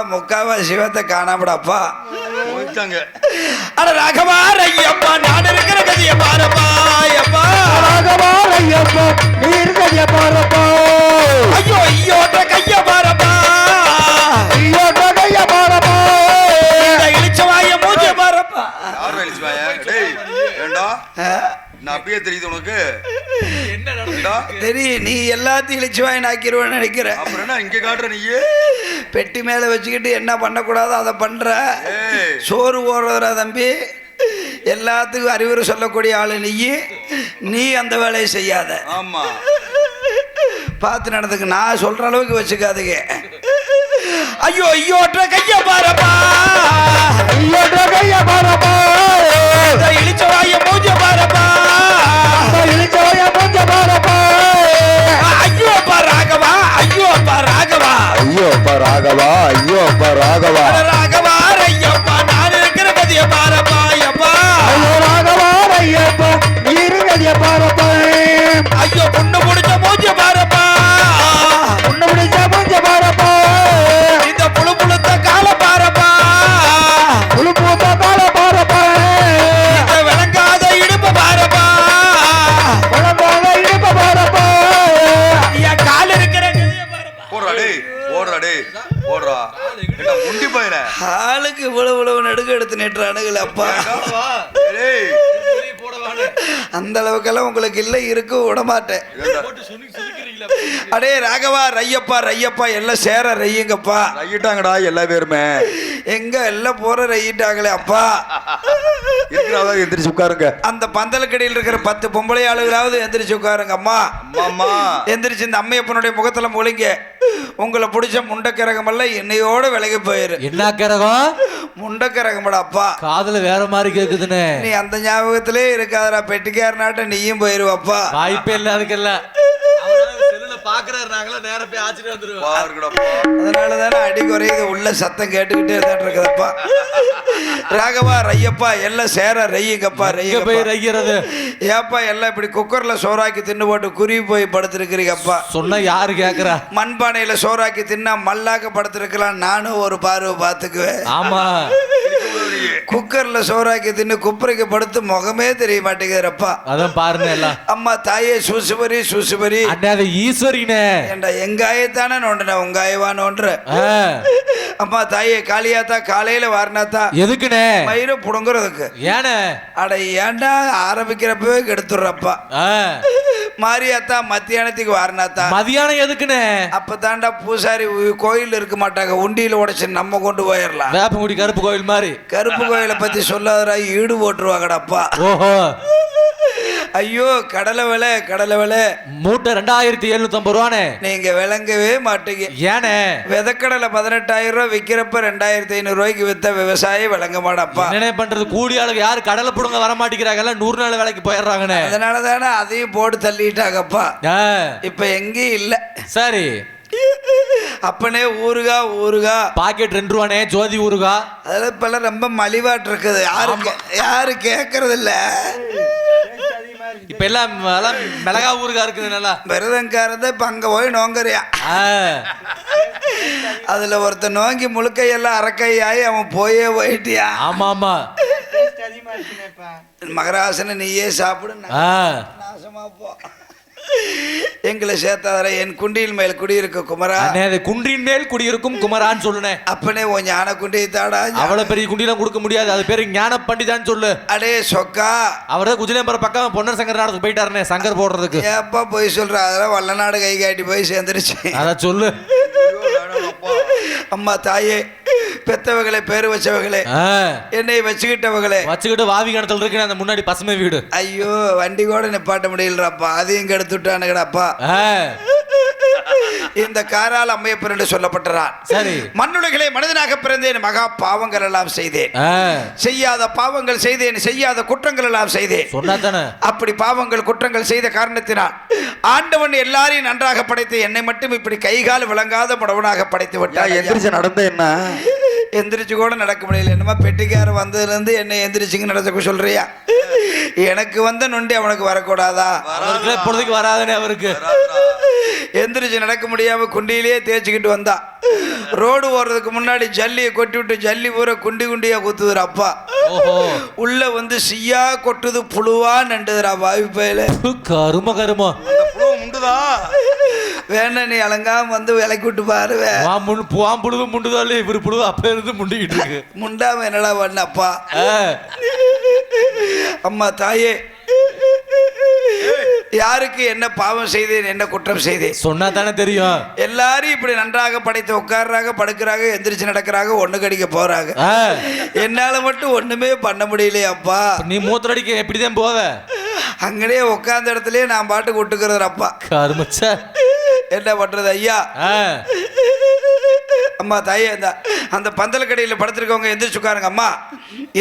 எங்கடப்பா முக்காவா சிவத்தை காணாமடாப்பா போயிட்டாங்க. அட ராகவா ஐயப்பா நான் இருக்கிற கதைய பாருப்பா ஐயப்பா. ராகவாரையப்பா நீர்கதிய பாரப்பா. ஐயோ ஐயோட்ட கைய பாருப்பா. ஐயோ நகைய பாரப்பா. இந்த இளிச்சவாய மூஞ்ச பாருப்பா. யார் வேலிச்சு வாயா? டேய் ஏண்டா? நான் அப்படியே தெரியுது உனக்கு. ஏண்டா? தெரியும் நீ எல்லாத்தையும் இளிச்சவாய் நாக்கிடுவேன்னு நினைக்கிற அப்புறம் என்ன இங்க காட்டுற நீ பெட்டி மேல வச்சுக்கிட்டு என்ன பண்ணக்கூடாதோ அதை பண்ற. சோறு ஓடுறதுடா தம்பி. எல்லாத்துக்கும் அறிவுரை சொல்லக்கூடிய ஆளு நீ நீ அந்த வேலையை செய்யாத. ஆமா. பார்த்து நடந்துக்கு. நான் சொல்ற அளவுக்கு வச்சுக்காதீங்க. ஐயோ ஐயோட்ட கைய பாருப்பா. ஐயோ நகைய பாரப்பா. இந்த இளிச்சவாய மூஞ்ச பாருப்பா. ராகவா ஐயோ அப்பா ராகவா. ஐயோ அப்பா ராகவா ராகவா ஐயப்பா நான் இருக்கிற கதைய பாருப்பா ஐயப்பா. ஐயோ ராகவாரையப்பா நீர்கதிய பாரப்பா. ஐயோ பொண்ணு முடிச்ச மாட்டேன். அடே ராகவா ரையப்பா ரையப்பா எல்லாம் சேர ரையுங்கப்பா ரையிட்டாங்கடா எல்லா பேருமே. எங்க எல்லாம் போற ரையிட்டாங்களே அப்பா. இருக்கிறாதா எந்திரிச்சு உட்காருங்க. அந்த பந்தலுக்கடியில் இருக்கிற பத்து பொம்பளை ஆளுகளாவது எந்திரிச்சு உட்காருங்க அம்மா. அம்மா எந்திரிச்சு இந்த அம்மையப்பனுடைய முகத்துல முழிங்க. உங்களை பிடிச்ச முண்டக்கரகம் எல்லாம் என்னையோட விலகி போயிரு. என்ன கரகம்? முண்டக்கரகம்டா அப்பா காதுல வேற மாதிரி கேக்குதுன்னு நீ அந்த ஞாபகத்திலே இருக்காதடா பெட்டிக்காரனாட்ட நீயும் போயிருவப்பா. வாய்ப்பே இல்ல அதுக்கல்ல செல்லுல பாக்குறாரு நாங்களா நேர போய் ஆச்சிட்டு வந்துருவோம் அதனால தானே அடி குறையுது. உள்ள சத்தம் கேட்டுக்கிட்டே தான் இருக்குதப்பா ராகவா ரையப்பா எல்லாம் சேர ரையுங்கப்பா எங்க போய் ரைக்கிறது ஏப்பா எல்லாம் இப்படி குக்கர்ல சோறாக்கி தின்னு போட்டு குருவி போய் படுத்திருக்கிறீங்கப்பா. சொன்னா யாரு கேக்குறா? மண்பானையில சோறாக்கி தின்னா மல்லாக்க படுத்திருக்கலாம். நானும் ஒரு பார்வை பார்த்துக்குவேன். ஆமா. குக்கர்ல சோறாக்கி தின்னு குப்பரைக்கு படுத்து முகமே தெரிய மாட்டேங்குதுறப்பா அதான் பாருங்க எல்லாம். அம்மா தாயே சூசுபரி சூசுபரி. அண்ணே அது ஈஸ்வரினே. ஏண்டா எங்காயத்தானே நோண்டுன? உங்காயவா நோண்டுற? ஆ, அம்மா தாயே காளியாத்தா காலையில வாரினாத்தா. எதுக்குண்ணே மயிரை புடுங்குறதுக்கு. ஏனே? அட ஏன்டா ஆரம்பிக்கிறப்பவே கெடுத்துடுறப்பா. ஆ, மாரியாத்தா மத்தியானத்துக்கு வாரினாத்தா. மதியானம் எதுக்குண்ணே அப்பதான்டா பூசாரி கோயில் இருக்க மாட்டாங்க. உண்டியில உடைச்சு நம்ம கொண்டு போயிடலாம் வேப்பங்குடி கருப்பு கோயில் மாதிரி. கருப்பு கோயிலை பத்தி சொல்லாதடா ஈடு போட்டுருவாங்கடாப்பா ஓஹோ. ஐயோ கடலை விலை கடலை விலை. மூட்டை ரெண்டாயிரத்தி எழுநூத்தி ஐம்பது ரூபானே. நீங்க விளங்கவே மாட்டீங்க. ஏனே? விதக்கடலை பதினெட்டாயிரம் ரூபாய் விற்கிறப்ப ரெண்டாயிரத்தி ஐநூறு ரூபாய்க்கு வித்த விவசாயி விளங்க மாட்டப்பா என்னண்ணே பண்றது? கூடி ஆளுங்க யாரு? கடலை புடுங்க வர மாட்டேங்கிறாங்க எல்லாம் நூறு நாள் வேலைக்கு போயிடுறாங்கண்ணே அதனால தானே அதையும் போட்டு தள்ளிட்டாங்கப்பா. இப்ப எங்கேயும் இல்ல. சரி. அப்பனே ஊருகா ஊருகா பாக்கெட் ரெண்டு ரூபானே ஜோதி ஊருகா அதெல்லாம் இப்பெல்லாம் ரொம்ப மலிவாட்டு இருக்குது. யாரு கே- யாரு கேட்கறது இல்ல இப்ப எல்லாம் எல்லாம் மிளகா ஊருகா இருக்குது நல்லா. விரதங்காரத இப்ப அங்க போய் நோங்கறியா? ஆ, அதுல ஒருத்தன் நோங்கி முழுக்கையெல்லாம் அரக்கையாயி அவன் போயே போயிட்டியா? ஆமா ஆமா மகராசன நீயே சாப்பிடு நாசமா போ. எங்களை சேர்த்தாதர என் குண்டியில் மேல் குடியிருக்க குமரா. அது குன்றின் மேல் குடியிருக்கும் குமரான்னு சொல்லுனே அப்பனே உன் ஞான குண்டியை தாடா. அவ்வளவு பெரிய குண்டிலாம் கொடுக்க முடியாது. அது பேரு ஞான பண்டிதான்னு சொல்லு. அடே சொக்கா. அவர் தான் குஜிலேம்பரம் பக்கம் பொன்னர் சங்கர் நாடகத்துக்கு போயிட்டாருனே சங்கர் போடுறதுக்கு. ஏப்பா போய் சொல்ற? அதெல்லாம் வல்லநாடு கை காட்டி போய் சேர்ந்துருச்சு. அத சொல்லு. அம்மா தாயே. பெத்தவங்களே பேரு வச்சவங்களே என்னை வச்சுக்கிட்டவங்களே. வச்சுக்கிட்டு வாவி கிணத்துல இருக்கு அந்த முன்னாடி பசுமை வீடு. ஐயோ வண்டி கூட நிப்பாட்ட முடியலடாப்பா. அதையும் கெடுத்துட்டானுங்கடாப்பா. ஆ, இந்த காரால் அம்மையப்பர் என்று சொல்லப்பட்டார் சரி. மண்ணுலகிலே மனிதனாக பிறந்தேன் மகா பாவங்கள் எல்லாம் செய்தேன். செய்யாத பாவங்கள் செய்தேன் செய்யாத குற்றங்கள் எல்லாம் செய்தேன். சொன்னா தானே. அப்படி பாவங்கள் குற்றங்கள் செய்த காரணத்தினால் ஆண்டவன் எல்லாரையும் நன்றாக படைத்து என்னை மட்டும் இப்படி கைகால் விளங்காத முடவனாக படைத்து விட்டான். ஐயா. எந்திரிச்சு நடந்த என்ன? எந்திரிச்சு கூட நடக்க முடியல. என்னமா பெட்டிக்கார வந்ததுலேருந்து என்னை எந்திரிச்சுங்க நடக்க சொல்றியா? எனக்கு வந்த நொண்டி அவனுக்கு வரக்கூடாதா? இப்பொழுதுக்கு வராதுனே அவருக்கு. எந்திரிச்சு நடக்க முடியாம குண்டியிலேயே தேய்ச்சிக்கிட்டு வந்தா. ரோடு ஓடுறதுக்கு முன்னாடி ஜல்லியை கொட்டி விட்டு ஜல்லி பூரா குண்டி குண்டியா குத்துதுரா அப்பா. ஓஹோ. உள்ள வந்து சியா கொட்டுது புழுவா நண்டுதுரா பயில. கரும கருமம் அந்த புழு முண்டுதா? வேணா நீ அலங்காம வந்து விலைக்கு விட்டு பாருவே வாம் முன் புவாம் புழுது முண்டுதாலே இவர் புழுது அப்ப இருந்து முண்டிக்கிட்டு இருக்கு. முண்டாம என்னடா பண்ண அப்பா? ஆ, அம்மா தாயே. யாருக்கு என்ன பாவம் செய்தேன் என்ன குற்றம் செய்தேன்? சொன்னா தானே தெரியும். எல்லாரும் இப்படி நன்றாக படைத்து உட்கார்றாங்க படுக்கிறாங்க எந்திரிச்சு நடக்கிறாங்க ஒண்ணு கடிக்க போறாங்க என்னால மட்டும் ஒண்ணுமே பண்ண முடியலையே அப்பா. நீ மூத்திரடிக்க எப்படிதான் போவ? அங்கனே உட்கார்ந்த இடத்துலயே நான் பாட்டுக்கு விட்டுக்கிறது அப்பா. கருமச்ச. என்ன பண்றது ஐயா? அம்மா தாயே அந்த அந்த பந்தல் கடையில் படுத்திருக்கவங்க எந்திரிச்சு உட்காருங்க. அம்மா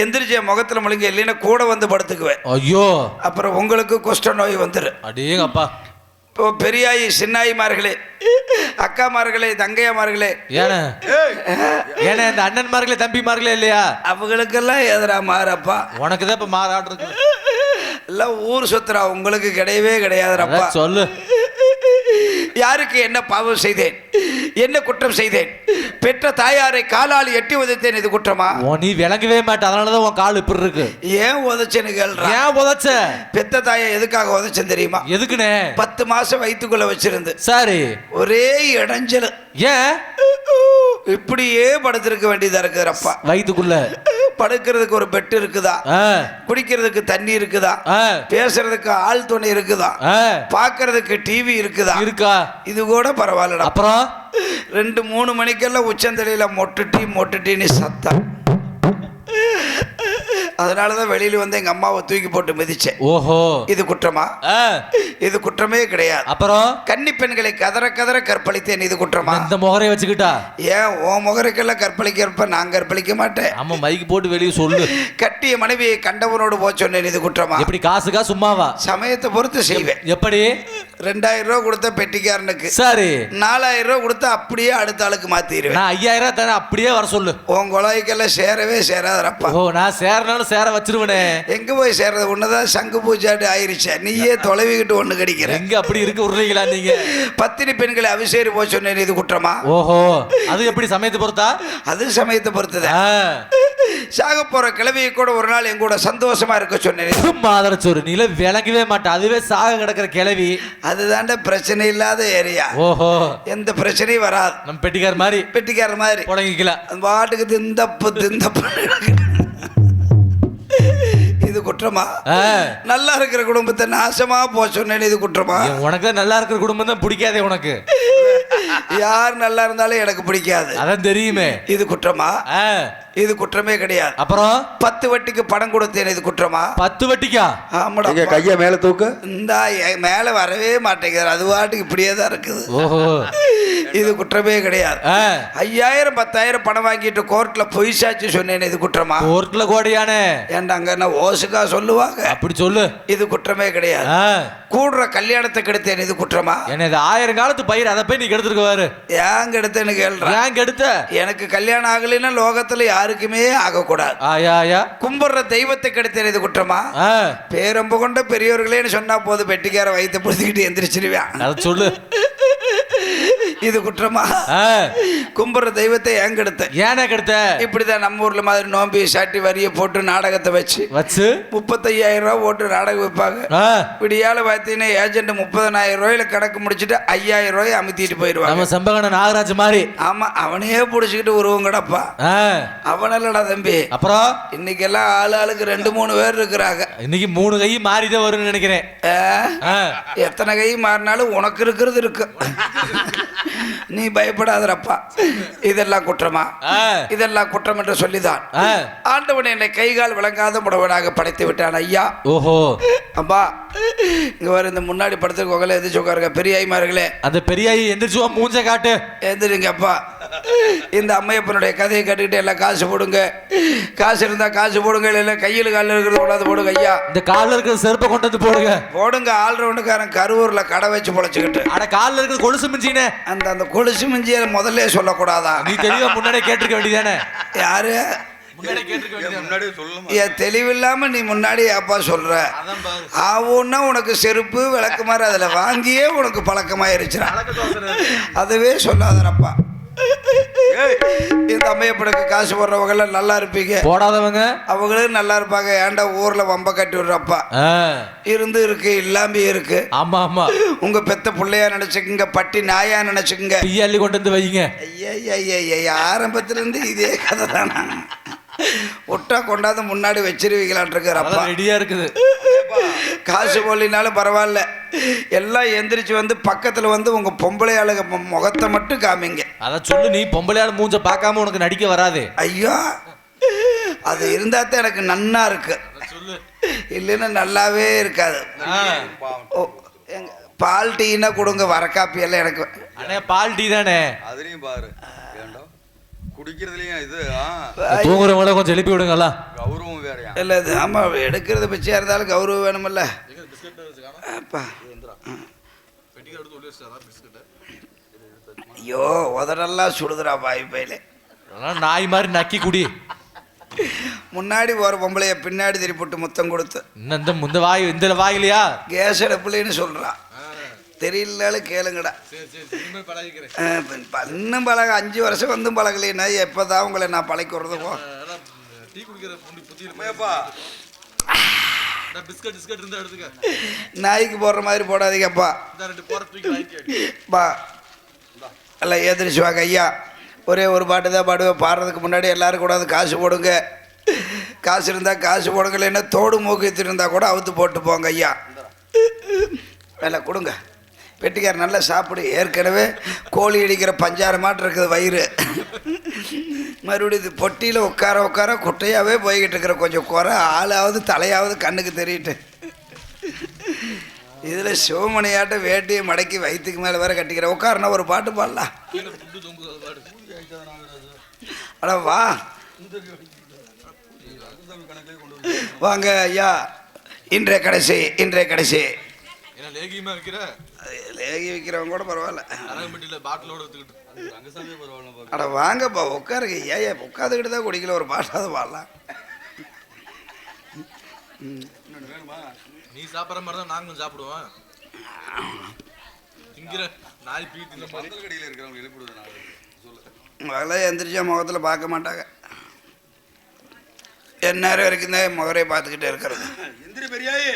எந்திரிச்சு என் முகத்துல முழுங்க இல்லைன்னா கூட வந்து படுத்துக்குவேன். ஐயோ. அப்புறம் உங்களுக்கு குஷ்ட நோய் வந்துடும் அடேங்கப்பா. இப்போ பெரியாயி சின்னாயிமார்களே அக்காமார்களே தங்கையாமார்களே. ஏன? ஏன்னா இந்த அண்ணன்மார்களே தம்பிமார்களே இல்லையா? அவங்களுக்கெல்லாம் எதிரா மாறப்பா. உனக்கு தான் இப்ப மாறாட்டு இருக்கு எல்லாம் ஊர் சுத்துறா உங்களுக்கு கிடையவே கிடையாதுறப்பா அதான் சொல்லு. யாருக்கு என்ன பாவம் செய்தேன்? என்ன குற்றம் செய்தேன்? பெற்ற தாயாரை காலால் எட்டி உதைத்தேன் இது குற்றமா? நீ விளங்கவே மாட்ட அதனாலதான் உன் கால் இப்படி இருக்கு. ஏன் உதைச்சேன்னு கேள்றா. ஏன் உதச்ச? பெத்த தாயை எதுக்காக உதைச்சேன் தெரியுமா? எதுக்குனே பத்து மாசம் வயிற்றுக்குள்ள வச்சிருந்து. சரி. ஒரே இடைஞ்சல். ஏன்? இப்படியே படுத்திருக்க வேண்டியதா இருக்குதுப்பா வயித்துக்குள்ள. படுக்கிறதுக்கு ஒரு பெட் இருக்குதா? குடிக்கிறதுக்கு தண்ணி இருக்குதா? பேசுறதுக்கு ஆள் துணை இருக்குதா? ஆ, பார்க்கிறதுக்கு டிவி இருக்குதா? இருக்கா. இது கூட பரவாயில்லடா. அப்புறம்? ரெண்டு மூணு மணிக்கெல்லாம் உச்சந்தலையில மொட்டுட்டி மொட்டுட்டின்னு சத்தம். அதனால தான் வெளியில வந்து எங்க அம்மாவை தூக்கி போட்டு மிதிச்சேன். ஓஹோ. இது குற்றமா? இது குற்றமே கிடையாது. அப்புறம்? கன்னி பெண்களை கதற கதற கற்பழித்தேன் இது குற்றமா? இந்த முகரைய வச்சுக்கிட்டா? ஏன் உன் முகரைக்கெல்லாம் கற்பழிக்கிறப்ப நான் கற்பழிக்க மாட்டேன். ஆமா மைக்கு போட்டு வெளியே சொல்லு. கட்டிய மனைவியை கண்டவனோடு போக சொன்னேன் இது குற்றமா? எப்படி காசுக்கா சும்மாவா? சமயத்தை பொறுத்து செய்வேன். எப்படி? ரெண்டாயிரம் ரூபா கொடுத்த பெட்டிக்காரனுக்கு. சரி. நாலாயிரம் ரூபா கொடுத்தா அப்படியே அடுத்த ஆளுக்கு மாத்திடுவேன் நான் ஐயாயிரம் தானே அப்படியே வர சொல்லு. உன் குழாய்க்கெல்லாம் சேரவே சேராதரப்பா ஓ நான் சேரனாலும் சேர வச்சிருவனே. எங்க போய் சேர்றது? ஒண்ணுதான் சங்கு பூஜாட்டு ஆயிருச்சா. நீயே தொலைவிக்கிட்டு ஒண்ணு கிடைக்கிற. எங்க அப்படி இருக்கு உருளைகளா நீங்க? பத்தினி பெண்களை அபிஷேரி போக சொன்னேன் இது குற்றமா? ஓஹோ அது எப்படி சமயத்தை பொறுத்தா? அது சமயத்தை பொறுத்தது ஆ, சாக போற கிழவியை கூட ஒரு நாள் என் கூட சந்தோஷமா இருக்க சொன்னேன். மாதரச்சோறு நீல விளங்கவே மாட்டேன் அதுவே சாக கிடக்கிற கிளவி அதுதான்டா பிரச்சனை இல்லாத ஏரியா. ஓஹோ. எந்த பிரச்சனையும் வராது. நம்ம பெட்டிக்கார மாதிரி. பெட்டிக்கார மாதிரி. புடங்கிக்கலாம் அந்த பாட்டுக்கு திந்தப்பு திந்தப்பு. இது குற்றமா? நல்லா இருக்கிற குடும்பத்தை நாசமா போக சொன்னேன் இது குற்றமா? உனக்கு நல்லா இருக்கிற குடும்பம் தான் பிடிக்காதே உனக்கு. யார் நல்லா இருந்தாலும் எனக்கு பிடிக்காது. அதான் தெரியுமே. இது குற்றமா? இது குற்றமே கிடையாது. அப்புறம்? பத்து வட்டிக்கு பணம் கொடுத்தேன் இது குற்றமா? பத்து வட்டிக்கா? ஆமாடா. எங்க கைய மேல தூக்கு? இந்த மேல வரவே மாட்டேங்குது அது பாட்டுக்கு இப்படியே தான் இருக்குது. ஓஹோ. இது குற்றமே கிடையாது. ஐயாயிரம் பத்தாயிரம் பணம் வாங்கிட்டு கோர்ட்ல பொய் சாட்சி சொன்னேன் இது குற்றமா? கோர்ட்ல கோடியானே. ஏன்டா அங்க என்ன ஓசுக்கா சொல்லுவாங்க? அப்படி சொல்லு. இது குற்றமே கிடையாது. கூடுற கல்யாணத்தை கெடுத்தேன் இது குற்றமா? என்ன இது ஆயிரம் காலத்து பயிர் அதை போய் நீ கெடுத்துருக்க பாரு. ஏன் கெடுத்தேன்னு கேள்ற ஏன் கெடுத்த? எனக்கு கல்யாணம் ஆகலைன்னா லோகத்துல யாருக்குமே ஆகக்கூடாது. ஆயா ஆயா கும்பிடுற தெய்வத்தை கெடுத்தேன் இது குற்றமா? பேரம்பு கொண்ட பெரியவர்களேன்னு சொன்னா போது பெட்டிக்கார வயிற்று பிடிச்சிக்கிட்டு எந்திரிச்சிருவேன். அதை சொல்லு. இது குற்றமா? கும்பிடுற தெய்வத்தை ஏன் கெடுத்தேன் ஏனே கெடுத்த? இப்படிதான் நம்ம ஊர்ல மாதிரி நோம்பி சாட்டி வரியை போட்டு நாடகத்தை வச்சு வச்சு? முப்பத்தையாயிரம் ரூபா போட்டு நாடகம் வைப்பாங்க. விடியால பார்த்தீங்கன்னா ஏஜென்ட் முப்பதனாயிரம் ரூபாயில கணக்கு முடிச்சுட்டு ஐயாயிரம் ரூபாய் அமுத்திட்டு நம்ம போயிடுவாங்க செம்பகன நாகராஜ் மாதிரி. ஆமா அவனையே பிடிச்சிக்கிட்டு உருவம் கிடப்பா அவனல்லடா தம்பி. அப்புறம்? இன்னைக்கெல்லாம் ஆள் ஆளுக்கு ரெண்டு மூணு பேர் இருக்கிறாங்க. இன்னைக்கு மூணு கை மாறிதான் வரும்னு நினைக்கிறேன். எத்தனை கை மாறினாலும் உனக்கு இருக்கிறது இருக்கு. நீ பயப்படாதரப்பா. இதெல்லாம் குற்றமா. இதெல்லாம் குற்றம் என்று சொல்லிதான். ஆண்டவன் என்னை கைகால் விளங்காத முடவனாக படைத்து விட்டான் ஐயா. ஓஹோ. அப்பா இங்க வர இந்த முன்னாடி படத்துக்கு எதிர்த்து உட்காருங்க. பெரிய ஐமார்களே அந்த பெரியாயி எந்திரிச்சுவா மூஞ்ச காட்டு. எந்திரிங்கப்பா இந்த அம்மையப்பனுடைய கதையை கட்டுக்கிட்டு எல்லாம் காசு போடுங்க. காசு இருந்தா காசு போடுங்க இல்லை கையில் காலில் இருக்கிறது கொண்டாந்து போடுங்க ஐயா. இந்த கால்ல இருக்கிற செருப்பை கொண்டு வந்து போடுங்க. போடுங்க ஆல்ரவுண்டுக்காரன் கரூர்ல கடை வச்சு பொழைச்சிக்கிட்டு. அட கால்ல இருக்கிற கொலுசு மிஞ்சினே. அந்த அந்த கொலுசு மிஞ்சிய முதல்ல சொல்லக்கூடாதா? நீ தெளிவா முன்னாடியே கேட்டிருக்க வேண்டியதானே? யாரு? தெளிவில்லாம நீ முன்னாடி அப்பா சொல்ற. ஆவுன்னா உனக்கு செருப்பு விளக்குமாறு அதில் வாங்கியே உனக்கு பழக்கமாயிருச்சுடா. அதுவே சொல்லாதரப்பா இந்த அம்மையப்பனுக்கு காசு போடுறவங்கெல்லாம் நல்லா இருப்பீங்க. போடாதவங்க. அவங்களும் நல்லா இருப்பாங்க. ஏன்டா ஊர்ல வம்ப கட்டி விடுறப்பா? இருந்து இருக்கு இல்லாம இருக்கு. ஆமா ஆமா. உங்க பெத்த பிள்ளையா நினைச்சுக்குங்க பட்டி நாயா நினைச்சுக்குங்க. பிய்யாலி கொண்டு வந்து வைங்க. ஐயா ஐயா ஐயா ஆரம்பத்துல இருந்து இதே கதை தானா ஒட்டா கொண்டாந்து முன்னாடி வச்சிருவீங்களான் இருக்கிறப்பா அதான் ரெடியா இருக்குது. காசு போலினாலும் பரவாயில்ல. எல்லாம் எந்திரிச்சு வந்து பக்கத்துல வந்து உங்க பொம்பளை ஆளுங்க முகத்தை மட்டும் காமிங்க. அதான் சொல்லு நீ பொம்பளையால மூஞ்ச பார்க்காம உனக்கு நடிக்க வராது. ஐயோ அது இருந்தா தான் எனக்கு நன்னா இருக்கு. சொல்லு. இல்லைன்னா நல்லாவே இருக்காது. பால் டீனா கொடுங்க வர காப்பி எல்லாம் எனக்கு. அண்ணே பால் டீ தானே? அதுலயும் பாரு குடிக்கிறதுலயும் இது ஆ. தூங்குறவங்கள கொஞ்சம் எழுப்பி விடுங்களா கௌரவம் வேறயா? இல்லை இது ஆமாம் எடுக்கிறது பிச்சையாக இருந்தாலும் கௌரவம் வேணுமில்ல. அப்பா. ஐயோ உதடெல்லாம் சுடுதுடா வாய் பையில. அதெல்லாம் நாய் மாதிரி நக்கி குடி. முன்னாடி ஒரு பொம்பளைய பின்னாடி திருப்பிட்டு முத்தம் கொடுத்து. இன்னும் இந்த முந்த வாய் இந்த வாயிலையா? கேஸ் அடுப்புலன்னு சொல்கிறான் தெரியலனாலும் கேளுங்கடா. இன்னும் பழக அஞ்சு வருஷம் வந்தும் பழகலைன்னா எப்போ தான் உங்களை நான் பழக்கி விடுறது போ அம்மையப்பா பிஸ்கட் பிஸ்கட் இருந்தா எடுத்துக்க. நாய்க்கு போடுற மாதிரி போடாதீங்கப்பா. பா. எல்லாம் ஏந்திரிச்சு வாங்க ஐயா. ஒரே ஒரு பாட்டு தான் பாடுவேன். பாடுறதுக்கு முன்னாடி எல்லாரும் கூட காசு போடுங்க. காசு இருந்தால் காசு போடுங்க இல்லைன்னா தோடு மூக்கு இருந்தால் கூட அவுத்து போட்டு போங்க ஐயா. வேலை கொடுங்க. பெட்டிக்கார் நல்லா சாப்பிடு. ஏற்கனவே கோழி அடிக்கிற பஞ்சாரமாட்டு இருக்குது வயிறு. மறுபடியும் இது பொட்டியில் உட்கார உட்கார குட்டையாகவே போய்கிட்டு இருக்கிற கொஞ்சம் குறை ஆளாவது தலையாவது கண்ணுக்கு தெரியட்டு இதில் சிவமணியாட்ட வேட்டியை மடக்கி வயிற்றுக்கு மேலே வேற கட்டிக்கிற. உட்காருனா ஒரு பாட்டு பாடலாம் அட வா. வாங்க ஐயா. இன்றைய கடைசி இன்றைய கடைசி. லேகி வைக்கிறவங்க கூட பரவாயில்ல. அட வாங்கப்பா உட்காருங்க. ஏன் உட்காந்துக்கிட்டு தான் குடிக்கல ஒரு பாட்டாவது பாடலாம். நீ சாப்பிட்ற மாதிரி தான் நாங்களும் சாப்பிடுவோம். திங்கிற நாய் பீ பந்தல் கடியில் இருக்கிறவங்க சொல்லு. அதெல்லாம் எந்திரிச்சா முகத்தில் பார்க்க மாட்டாங்க. எந்நேரம் வரைக்கும் தான் முகரை பார்த்துக்கிட்டே இருக்கிறது. எந்திரி பெரியாயே.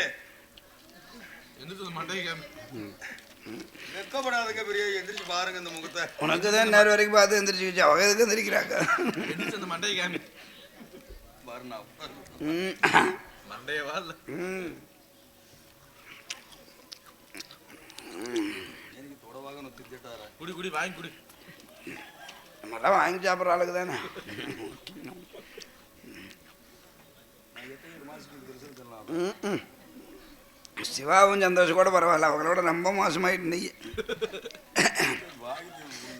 எந்திரிச்சது மண்டை காமி. வெக்கப்படாதுங்க பெரிய எந்திரிச்சு பாருங்க இந்த முகத்தை. உனக்கு தான் நேரம் வரைக்கும் பார்த்து எந்திரிச்சு அவங்க எதுக்கு எந்திரிக்கிறாங்க? எந்திரிச்சு அந்த மண்டை காமி. பாருண்ணா ம், மண்டையவா இல்ல ம். எனக்கு தொடவாக நொத்தி கேட்டாரா குடி குடி வாங்கி குடி. நம்மளாம் வாங்கி சாப்பிட்ற ஆளுக்கு தானே? ம். சிவாவும் சந்தோஷம் கூட பரவாயில்ல. அவங்களோட ரொம்ப மோசமாயிட்டு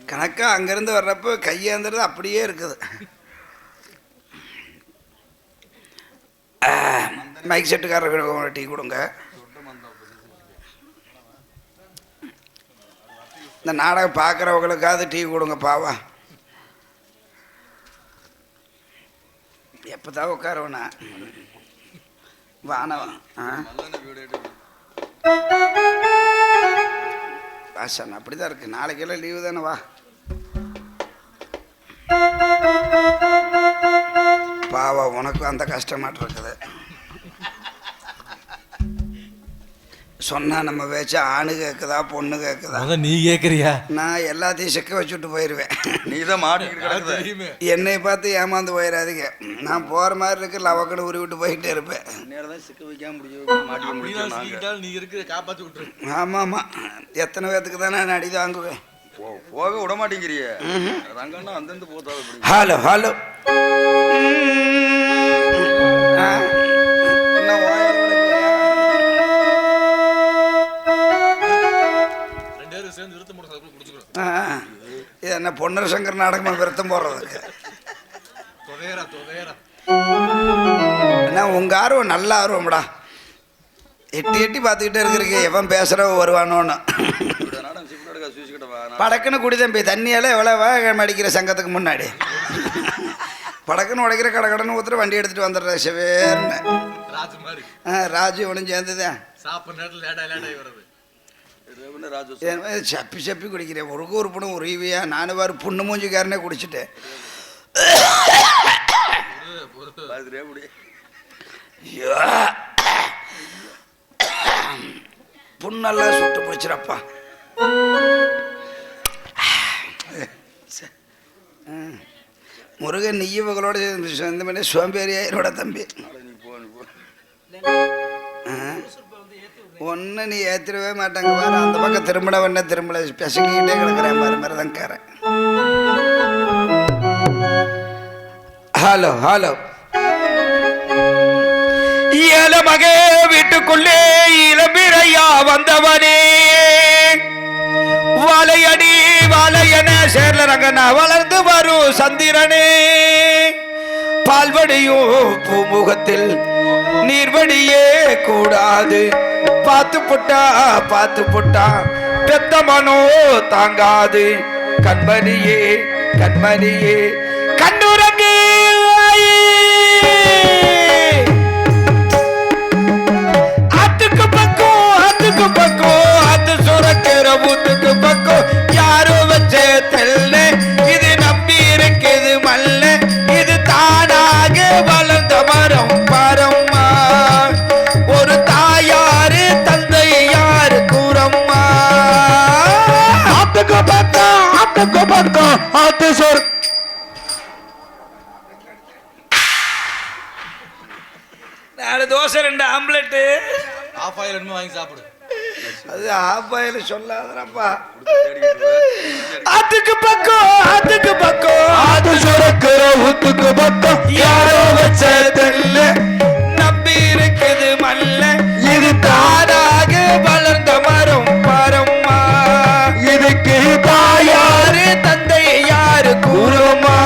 கணக்கா அங்கேருந்து வர்றப்போ கையேந்துறது அப்படியே இருக்குது. மைக் செட்டுக்காரர்களுக்கு டீ கொடுங்க. இந்த நாடகம் பார்க்குறவங்களுக்காவது டீ கொடுங்க பாவா. எப்போ தான் உட்காருவனா? வானவன் ஆ? வாசன் இருக்கு. நாளைக்கு இருக்கு நாளைக்கெல்லாம் லீவு தானே வா. பாவா உனக்கும் அந்த கஷ்டமாட்டு இருக்குது சொன்னா நம்ம பேச்ச ஆணு கேட்குதா பொண்ணு கேட்குதா அதான் நீ கேக்குறியா? நான் எல்லாத்தையும் சிக்க வச்சுட்டு போயிடுவேன் நீ தான் மாட்டிக்கிட்டு என்னை பார்த்து ஏமாந்து போயிடாதீங்க. நான் போகிற மாதிரி இருக்கு லவக்கடை உருவி விட்டு போயிட்டே இருப்பேன். நேரம் தான் சிக்க வைக்காம முடியும் நீ இருக்கிற காப்பாத்தி விட்டுரு. ஆமாம் ஆமாம் எத்தனை பேர்த்துக்கு தானே நான் அடி தாங்குவேன் போ- போக விட மாட்டேங்கிறியே. ரங்கண்ணா அந்தந்து போத்தாது ஹலோ ஹலோ. ஆ, இது என்ன பொன்னர் சங்கர் நாடகமா விருத்தம் போடுறதுக்கு? என்ன உங்க ஆர்வம் நல்ல ஆர்வம்டா. எட்டி எட்டி பார்த்துக்கிட்டே இருக்கிறீங்க. எவன் பேசுகிறவ வருவானோன்னு. படக்குன்னு குடி தம்பி தண்ணியால் எவ்வளோ அடிக்கிற சங்கத்துக்கு முன்னாடி. படக்குன்னு உடைக்கிற கடகடன்னு ஊத்துற வண்டி எடுத்துட்டு வந்துடுற சிவேர்னு. ராஜு இவனும் சேர்ந்துதான். சாப்பிட்ற நேரத்தில் லேட்டா லேட்டாகி வருது ரேவண்ண ராஜு இது மாதிரி சப்பி சப்பி குடிக்கிறேன் ஒரு ஒரு புண்ணும் ஒரு ஈவியா நானும் வேறு புண்ணு மூஞ்சிக்காரனே குடிச்சிட்டேன். புண்ணெல்லாம் சுட்டு பிடிச்சிரப்பா ம். முருகன் நீ இவங்களோட இந்த மாதிரி சோம்பேறியாயிரோட தம்பி. போ. ஒன்று நீ ஏற்றிடவே மாட்டாங்க. பாரு அந்த பக்கம் திரும்பின வேணா திரும்பல. பெசங்கிக்கிட்டே கிடக்குறேன் பாரு கேறேன் ஹலோ ஹலோ. இயல மகே வீட்டுக்குள்ளே இளம்பிரையா வந்தவனே. வலையடி வலையன சேர்ல ரங்கனா வளர்ந்து வரும் சந்திரனே. பால்வடியும் பூமுகத்தில் நீர்வடியே கூடாது. பார்த்து புட்டா பார்த்து புட்டா பெத்த மனோ தாங்காது. கண்மணியே கண்மணியே கண்ணுரங்கு அத்துக்கு பக்கம் அத்துக்கு பக்கம் ஆத்து சுரக்கிற ஊத்துக்கு பக்கம். யாரோ வச்ச தெல்ல பக்கம் ஆத்துக்கு பக்கம் ஆத்து சொர் நாலு தோசை ரெண்டு ஆம்லெட்டு. ஆஃப் ஆயில் என்னமோ வாங்கி சாப்பிடு. அது ஆப்பாயில சொல்லாதப்பா தேடிக்கிட்டு வா. ஆத்துக்கு பக்கம் ஆத்துக்கு பக்கம். ஆத்து சுரக்கிற ஊத்துக்கு பக்கம். யாரோ வச்ச தெல்ல. நம்பி இருக்குது மல்ல. இது தானாக வளர்ந்த தந்தை யாரு கூறுமா?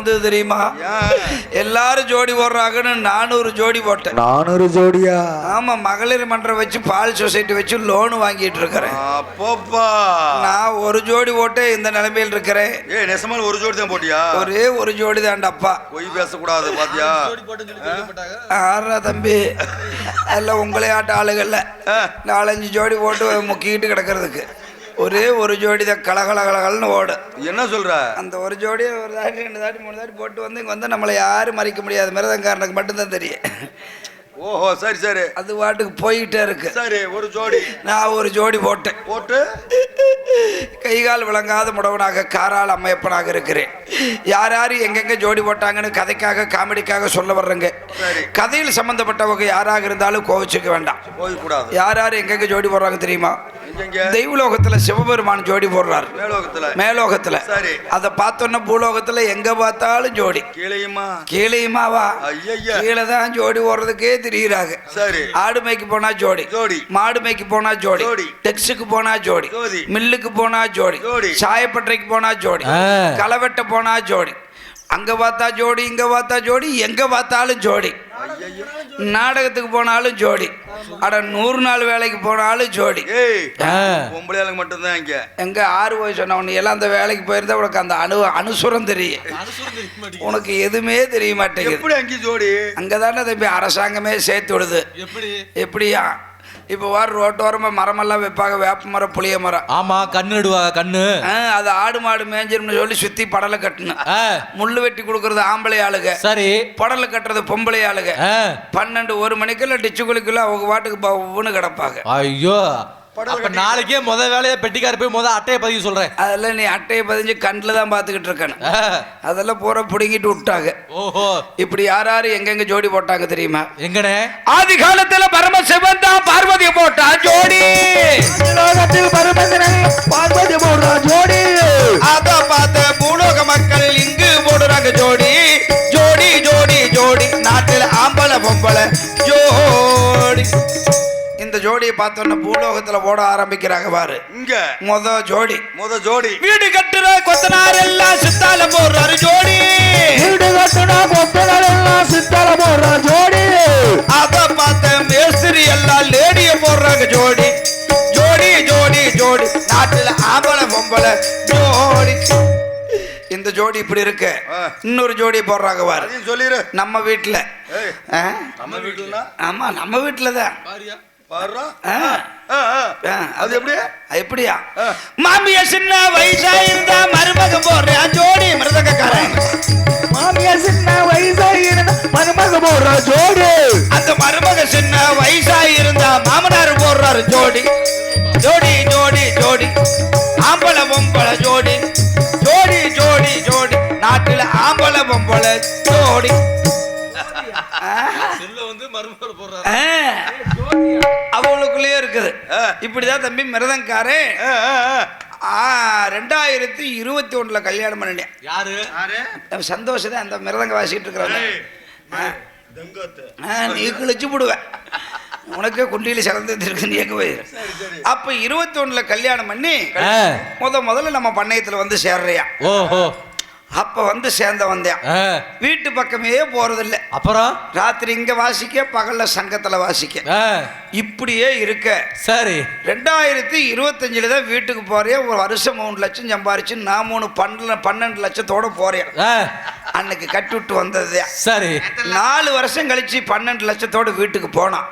வந்தது தெரியுமா? எல்லாரும் ஜோடி போடுறாங்கன்னு நானூறு ஜோடி போட்டேன். நானூறு ஜோடியா? ஆமா மகளிர் மன்றம் வச்சு பால் சொசைட்டி வச்சு லோன் வாங்கிட்டு இருக்கிறேன். அப்பப்பா. நான் ஒரு ஜோடி போட்டு இந்த நிலைமையில் இருக்கிறேன். ஏய் நெசமால் ஒரு ஜோடி தான் போட்டியா? ஒரே ஒரு ஜோடி தான்டப்பா பொய் பேசக்கூடாது பாத்தியா? ஆறா தம்பி. எல்லாம் உங்களே ஆட்ட ஆளுகள்ல நாலஞ்சு ஜோடி போட்டு முக்கிக்கிட்டு கிடக்கிறதுக்கு. ஒரே ஒரு ஜோடி தான் கலகல கலகலன்னு ஓடும் என்ன சொல்ற? அந்த ஒரு ஜோடி ஒரு தாட்டி ரெண்டு தாட்டி மூணு தாட்டி போட்டு வந்து இங்கே வந்து நம்மளை யாரும் மறிக்க முடியாது மிருதங்காரனுக்கு மட்டும்தான் தெரியும். ஓஹோ சரி சரி. அது பாட்டுக்கு போய்கிட்டே இருக்கு. சரி ஒரு ஜோடி. நான் ஒரு ஜோடி போட்டேன். போட்டு? கைகால் விளங்காத முடவனாக காரால் அம்மையப்பனாக இருக்கிறேன். யார் யார் எங்கெங்க ஜோடி போட்டாங்கன்னு கதைக்காக காமெடிக்காக சொல்ல வர்றேங்க. கதையில் சம்பந்தப்பட்டவங்க யாராக இருந்தாலும் கோவிச்சுக்க வேண்டாம். போய் கூடாது யார் யார் எங்கெங்க ஜோடி போடுறாங்க தெரியுமா? தெய்வலோகத்துல சிவபெருமான் ஜோடி போடுறாரு. மேலோகத்துல. மேலோகத்துல. சரி. அதை பார்த்தோன்னா பூலோகத்துல எங்க பார்த்தாலும் ஜோடி. கீழையுமா? கீழையுமாவா ஐயய்யா. கீழே தான் ஜோடி போடுறதுக்கே தெரியுறாங்க. சரி. ஆடு மேய்க்கு போனா ஜோடி. ஜோடி. மாடு மேய்க்கு போனா ஜோடி. ஜோடி. டெக்ஸுக்கு போனா ஜோடி. ஜோடி. மில்லுக்கு போனா ஜோடி. ஜோடி. சாயப்பட்டறைக்கு போனா ஜோடி. களவெட்ட போனா ஜோடி. அங்க பார்த்தா ஜோடி இங்க பார்த்தா ஜோடி எங்க பார்த்தாலும் ஜோடி. நாடகத்துக்கு போனாலும் ஜோடி. அட நூறு நாள் வேலைக்கு போனாலும் ஜோடி. ஏய் ஆ. பொம்பளை ஆளுங்க மட்டும்தான் இங்க. எங்க ஆறு போய் சொன்ன உன்னை எல்லாம் அந்த வேலைக்கு போயிருந்தா உனக்கு அந்த அணு அனுசுரம் தெரியும். உனக்கு எதுவுமே தெரிய மாட்டேங்குது. எப்படி அங்கேயும் ஜோடி? அங்கதானே தம்பி அரசாங்கமே சேர்த்து விடுது. எப்படி? எப்படியா? இப்போ வார ரோட்டோரமாக மரமெல்லாம் வைப்பாங்க வேப்ப மரம் புளிய மரம். ஆமா கண்ணு நடுவாங்க கண்ணு. அது ஆடு மாடு மேஞ்சிரும்னு சொல்லி சுற்றி படலை கட்டணும். ஆ, முள்ளு வெட்டி கொடுக்கறது ஆம்பளை ஆளுங்க. சரி. படலை கட்டுறது பொம்பளை ஆளுங்க. ஆ, பன்னெண்டு ஒரு மணிக்குள்ள டிச்சு குளிக்குள்ள அவங்க பாட்டுக்கு பவுன்னு கிடப்பாங்க. ஐயோ. அப்ப நாளைக்கே முத வேலையை பெட்டிக்கார போய் முத அட்டையை பதிவு சொல்றேன். அதெல்லாம் நீ அட்டையை பதிஞ்சு கண்ணில் தான் பார்த்துக்கிட்டு இருக்கணும். ஆ, அதெல்லாம் பூரா பிடுங்கிட்டு விட்டாங்க. ஓஹோ. இப்படி யார் யார் எங்கெங்க ஜோடி போட்டாங்க தெரியுமா? எங்கனே? ஆதி காலத்துல பரமசிவன் தான் பார்வதியை போட்டா ஜோடி. உலகத்தில் பரமசிவனை பார்வதி போடுறா ஜோடி. அத பார்த்த பூலோக மக்கள் இங்கு போடுறாங்க ஜோடி. ஜோடி ஜோடி ஜோடி. நாட்டுல ஆம்பளை பொம்பளை. ஜோடியை பார்த்தோன்னா பூலோகத்துல ஓட ஆரம்பிக்கிறாங்க பாரு. இங்க. முத ஜோடி. முத ஜோடி. வீடு கட்டுற கொத்தனார் எல்லாம் சித்தால போடுறாரு ஜோடி. வீடு கட்டுற கொத்தனார் எல்லாம் சித்தால போடுற ஜோடி. அத பார்த்த மேஸ்திரி எல்லாம் லேடிய போடுறாங்க ஜோடி. ஜோடி ஜோடி ஜோடி. நாட்டுல ஆம்பளை பொம்பளை ஜோடி. இந்த ஜோடி இப்படி இருக்கு. இன்னொரு ஜோடி போடுறாங்க பாரு. சொல்லிடு நம்ம வீட்டுல நம்ம வீட்டுல ஆமா நம்ம வீட்டுலதான் அது எப்படி? எப்படியா? ஆ. மாமிய சின்ன வயசா இருந்தா மருமக போடுறேன் ஜோடி மிருதக்காரன் மாமியா சின்ன வயசாயிருந்தா மருமக போடுற ஜோடி. அந்த மருமக சின்ன வயசா இருந்தா மாமனார் போடுறாரு ஜோடி. ஜோடி ஜோடி ஜோடி. ஆம்பள பொம்பள ஜோடி. ஜோடி ஜோடி ஜோடி. நாட்டுல ஆம்பள பொம்பள ஜோடி. இப்படிதான் தம்பி. ஆ, ரெண்டாயிரத்தி இருபத்தி ஒண்ணுல கல்யாணம் பண்ணினேன். யாரு? நம்ம சந்தோஷம் தான் அந்த மிருதங்க வாசிக்கிட்டு. ஆ, நீ கிழிச்சு போடுவேன். உனக்கே குண்டியில சிறந்து இருக்கு நீ எங்க போய்? அப்ப இருபத்தி ஒண்ணுல கல்யாணம் பண்ணி முத முதல்ல நம்ம பண்ணையத்துல வந்து சேர்றியா ஓஹோ. அப்ப வந்து சேர்ந்த வந்தேன். வீட்டு பக்கமே போறதில்ல. அப்புறம்? ராத்திரி இங்க வாசிக்க பகல்ல சங்கத்துல வாசிக்க. இப்படியே இருக்க. சரி. ரெண்டாயிரத்தி இருபத்தஞ்சில் தான் வீட்டுக்கு போறேன். ஒரு வருஷம் மூணு லட்சம் சம்பாரிச்சு நான் மூணு பன்னெண்டு பன்னெண்டு லட்சத்தோட போறேன். அன்னைக்கு கட்டி விட்டு வந்தது. சரி. நாலு வருஷம் கழிச்சு பன்னெண்டு லட்சத்தோட வீட்டுக்கு போனான்.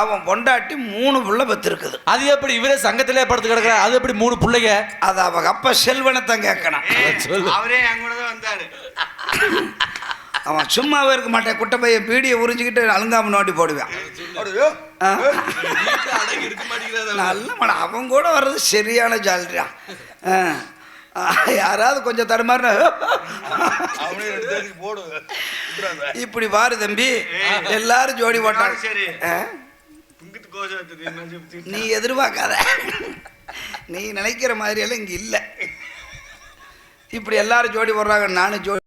அவன் பொண்டாட்டி மூணு புள்ள பத்திருக்குது அது எப்படி இவரே சங்கத்திலே படுத்து கிடக்குற அது எப்படி மூணு பிள்ளைங்க? அது அவங்க அப்பா செல்வனத்தான் கேட்கணும். அவரே என் கூட தான் வந்தாரு. அவன் சும்மாவே இருக்க மாட்டேன். குட்டை பையன் பீடியை உறிஞ்சிக்கிட்டு அழுங்காம நோண்டி போடுவேன். நல்ல அவன் கூட வர்றது சரியான ஜாலியா யாராவது கொஞ்சம் தடுமாறினா. இப்படி பாரு தம்பி. எல்லாரும் ஜோடி போட்டாங்க சரி. ஆ? இங்கிட்டு கோஷம் தெரியுமா? நீ எதிர்பார்க்காத. நீ நினைக்கிற மாதிரி எல்லாம் இங்க இல்லை. இப்படி எல்லாரும் ஜோடி போடுறாங்க நானும் ஜோடி